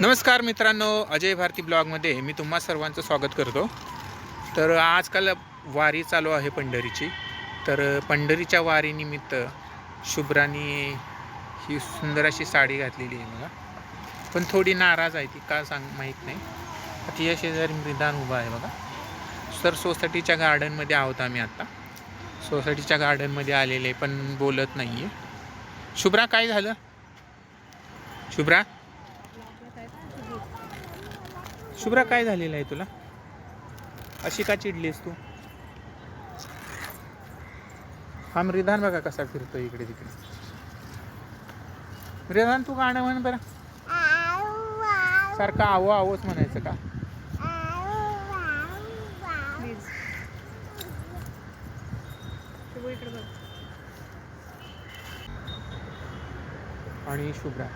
नमस्कार मित्रांनो अजय भारती ब्लॉगमध्ये मी तुम्हा सर्वांचं स्वागत करतो. तर आजकाल वारी चालू आहे पंढरीची. तर पंढरीच्या वारीनिमित्त शुभ्रानी ही सुंदर अशी साडी घातलेली आहे मला पण थोडी नाराज आहे ती का सांग माहीत नाही. अतिशय या शेजारी मृदान उभा आहे बघा. सर सोसायटीच्या गार्डनमध्ये आहोत आम्ही आत्ता सोसायटीच्या गार्डनमध्ये आलेले पण बोलत नाही आहे शुभ्रा काय झालं? शुभ्रा? शुभ्रा काय झालेलं आहे तुला? अशी का चिडलीस तू? हा मृदान बघा कसा फिरतो इकडे तिकडे. मृदान तू गाणं म्हण बरं. सारखं आवो आवोच म्हणायचं का? आणि शुभ्रा.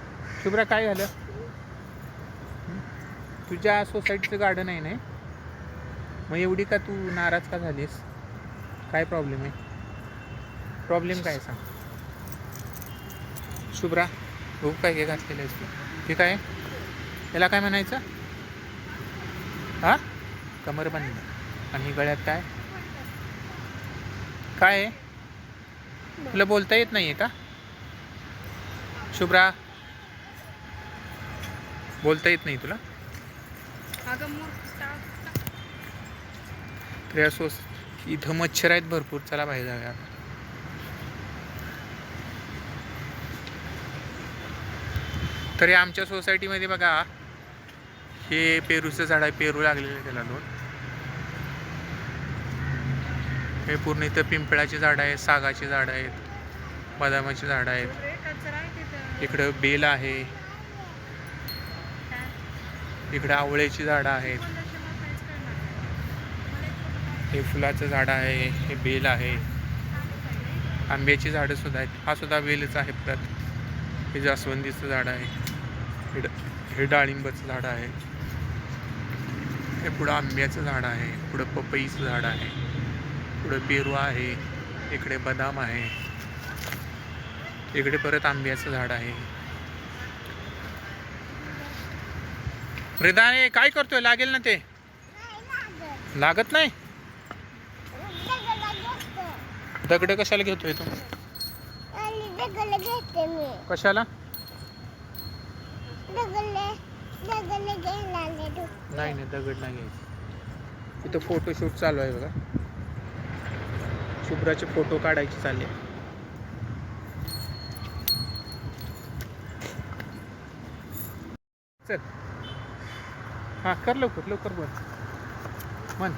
शुभ्रा काय झालं? तुझ्या सोसायटीचं गार्डन आहे ना? मग एवढी का तू नाराज का झालीस? काय प्रॉब्लेम आहे? प्रॉब्लेम काय आहे सांग. शुभ्रा हो काय हे घातलेलं आहेस तू ठीक आहे? याला काय म्हणायचं? हा? कमरबंद आणि गळ्यात काय? काय आहे? तुला बोलता येत नाही आहे का? शुभ्रा. बोलता येत नाही तुला? अगं मूर्ख स्टाफ तर या सोस इथं मच्छर आहेत भरपूर चला बाहेर जाऊया. तर आमच्या सोसायटीमध्ये बघा हे पेरूचं झाड आहे पेरू लागलेलं आहे त्याला दोन हे पूर्ण इथं पिंपळाची झाडं आहेत सागाची झाडं आहेत बदामाची झाडं आहेत इकडं बेल आहे? इकडं आवळ्याची झाडं आहेत. हे फुलाचं झाड आहे हे बेल आहे. आंब्याची झाडं सुद्धा आहेत. हा सुद्धा बेलच आहे परत. हे जास्वंदीचं झाड आहे. हे ड- हे डाळिंबाचं झाड आहे. हे पुढं आंब्याचं झाड आहे. पुढं पपईचं झाड आहे. पुढं पेरू आहे. इकडे बदाम आहे. इकडे परत आंब्याचं झाड आहे. रिदाने काय करतोय? लागेल ना ते? लागत नाही? दगड कशाला घेतोय तू? कशाला? नाही नाही दगड नाही घ्यायचं. इथं फोटोशूट चालू आहे बघा. शुभ्राचे फोटो काढायचे चालले. चल. हां कर लवकर लवकर बोल. म्हण.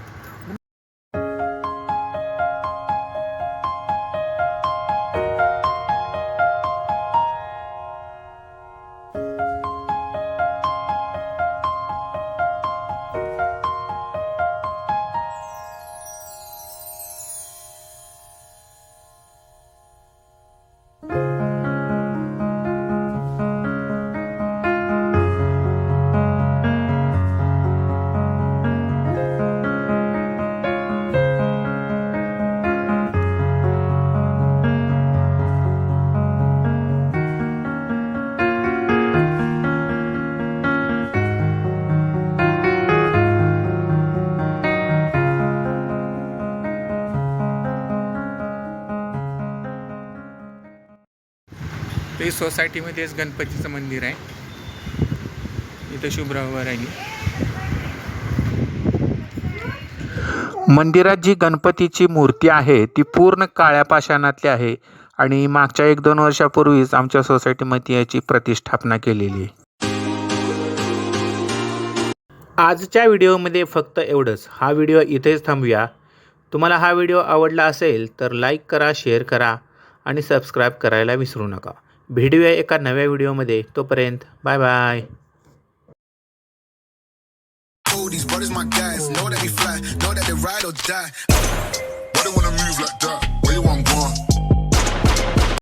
ते सोसायटीमध्येच गणपतीचं मंदिर आहे. इथं शुभ्रावर आहे. मंदिरात जी गणपतीची मूर्ती आहे ती पूर्ण काळ्या पाषाणातली आहे आणि मागच्या एक दोन वर्षापूर्वीच आमच्या सोसायटीमध्ये याची प्रतिष्ठापना केलेली आहे. आजच्या व्हिडिओमध्ये फक्त एवढंच. हा व्हिडिओ इथेच थांबूया. तुम्हाला हा व्हिडिओ आवडला असेल तर लाईक करा शेअर करा आणि सबस्क्राईब करायला विसरू नका. भेटूया एका नव्या व्हिडिओमध्ये तोपर्यंत bye bye these brothers my guys. Know that we fly, know that they ride or die. Why they wanna move like that? Where you want going?